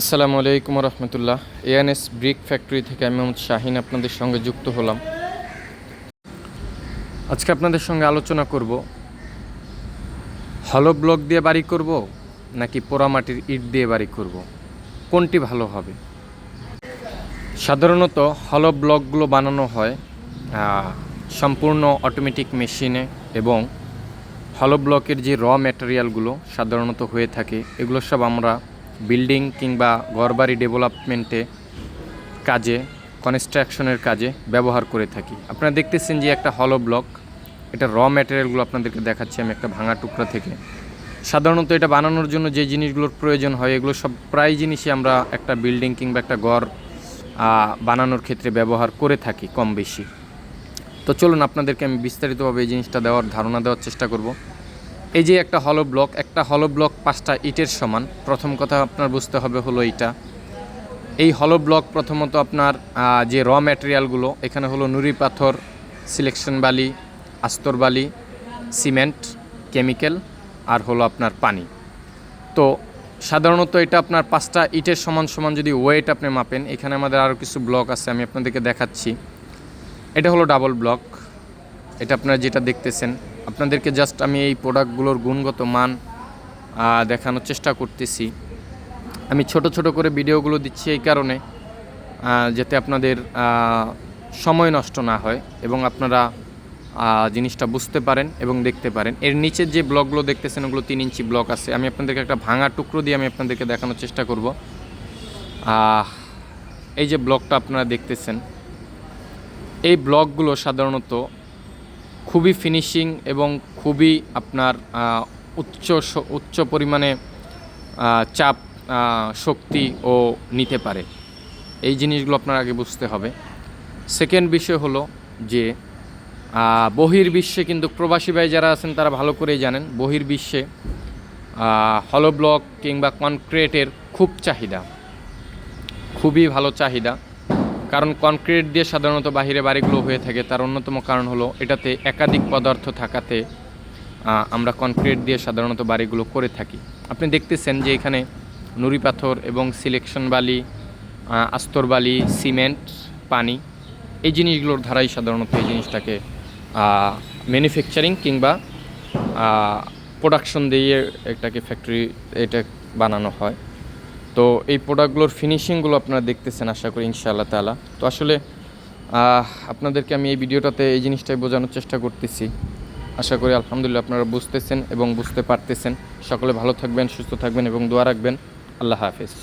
আসসালামু আলাইকুম রহমতুল্লাহ ANS brick factory থেকে আমি মোহাম্মদ শাহিন আপনাদের সঙ্গে যুক্ত হলাম। আজকে আপনাদের সঙ্গে আলোচনা করব হলো ব্লক দিয়ে বাড়ি করব নাকি পোড়ামাটির ইট দিয়ে বাড়ি করব? কোনটি ভালো হবে? সাধারণত হলো ব্লকগুলো বানানো হয় সম্পূর্ণ অটোমেটিক মেশিনে এবং হলো ব্লকের যে র ম্যাটেরিয়ালগুলো সাধারণত হয়ে থাকে, এগুলো সব আমরা বিল্ডিং কিংবা ঘরবাড়ি ডেভেলপমেন্টে কাজে কনস্ট্রাকশনের কাজে ব্যবহার করে থাকি। আপনারা দেখতেছেন যে একটা হলো ব্লক এটা র ম্যাটেরিয়ালগুলো আপনাদেরকে দেখাচ্ছি আমি একটা ভাঙা টুকরা থেকে। সাধারণত এটা বানানোর জন্য যে জিনিসগুলোর প্রয়োজন হয়, এগুলো সব প্রায় জিনিসই আমরা একটা বিল্ডিং কিংবা একটা ঘর বানানোর ক্ষেত্রে ব্যবহার করে থাকি কম বেশি। তো চলুন আপনাদেরকে আমি বিস্তারিতভাবে এই জিনিসটা দেওয়ার ধারণা দেওয়ার চেষ্টা করব। এই যে একটা হলো ব্লক একটা হলো ব্লক পাঁচটা ইটের সমান, প্রথম কথা আপনার বুঝতে হবে হলো এইটা। এই হলো ব্লক প্রথমত আপনার যে র ম্যাটেরিয়ালগুলো এখানে হলো নুড়ি পাথর সিলেকশন বালি, আস্তর বালি সিমেন্ট কেমিক্যাল আর হলো আপনার পানি। তো সাধারণত এটা আপনার পাঁচটা ইটের সমান সমান যদি ওয়েট আপনি মাপেন, এখানে আমাদের আরও কিছু ব্লক আছে, আমি আপনাদেরকে দেখাচ্ছি। এটা হলো ডাবল ব্লক এটা আপনারা যেটা দেখতেছেন, আপনাদেরকে জাস্ট আমি এই প্রোডাক্টগুলোর গুণগত মান দেখানোর চেষ্টা করতেছি। আমি ছোট ছোট করে ভিডিওগুলো দিচ্ছি এই কারণে যাতে আপনাদের সময় নষ্ট না হয় এবং আপনারা জিনিসটা বুঝতে পারেন এবং দেখতে পারেন। এর নিচের যে ব্লকগুলো দেখতেছেন, ওগুলো তিন ইঞ্চি ব্লক আছে। আমি আপনাদেরকে একটা ভাঙা টুকরো দিয়ে আমি আপনাদেরকে দেখানোর চেষ্টা করব। এই যে ব্লকটা আপনারা দেখতেছেন, এই ব্লকগুলো সাধারণত খুবই ফিনিশিং এবং খুবই আপনার উচ্চ উচ্চ পরিমাণে চাপ শক্তি ও নিতে পারে। এই জিনিসগুলো আপনার আগে বুঝতে হবে। সেকেন্ড বিষয় হলো যে বহির্বিশ্বে কিন্তু প্রবাসী ভাই যারা আছেন তারা ভালো করেই জানেন, বহির্বিশ্বে হলো ব্লক কিংবা কনক্রিটের খুব চাহিদা। খুবই ভালো চাহিদা। কারণ কনক্রিট দিয়ে সাধারণত বাহিরে বাড়িগুলো হয়ে থাকে। তার অন্যতম কারণ হলো এটাতে একাধিক পদার্থ থাকাতে আমরা কনক্রিট দিয়ে সাধারণত বাড়িগুলো করে থাকি। আপনি দেখতেছেন যে এখানে নুড়ি পাথর এবং সিলেকশন বালি আস্তর বালি, সিমেন্ট, পানি, এই জিনিসগুলোর ধারাই সাধারণত এই জিনিসটাকে ম্যানুফ্যাকচারিং কিংবা প্রোডাকশন দিয়ে এটাকে ফ্যাক্টরি এটা বানানো হয়। তো এই প্রোডাক্টগুলোর ফিনিশিংগুলো আপনারা দেখতেছেন, আশা করি ইনশাআল্লাহ তালা তো আসলে আপনাদেরকে আমি এই ভিডিওটাতে এই জিনিসটাই বোঝানোর চেষ্টা করতেছি। আশা করি আলহামদুলিল্লাহ আপনারা বুঝতেছেন এবং বুঝতে পারতেছেন। সকলে ভালো থাকবেন, সুস্থ থাকবেন এবং দোয়া রাখবেন। আল্লাহ হাফেজ।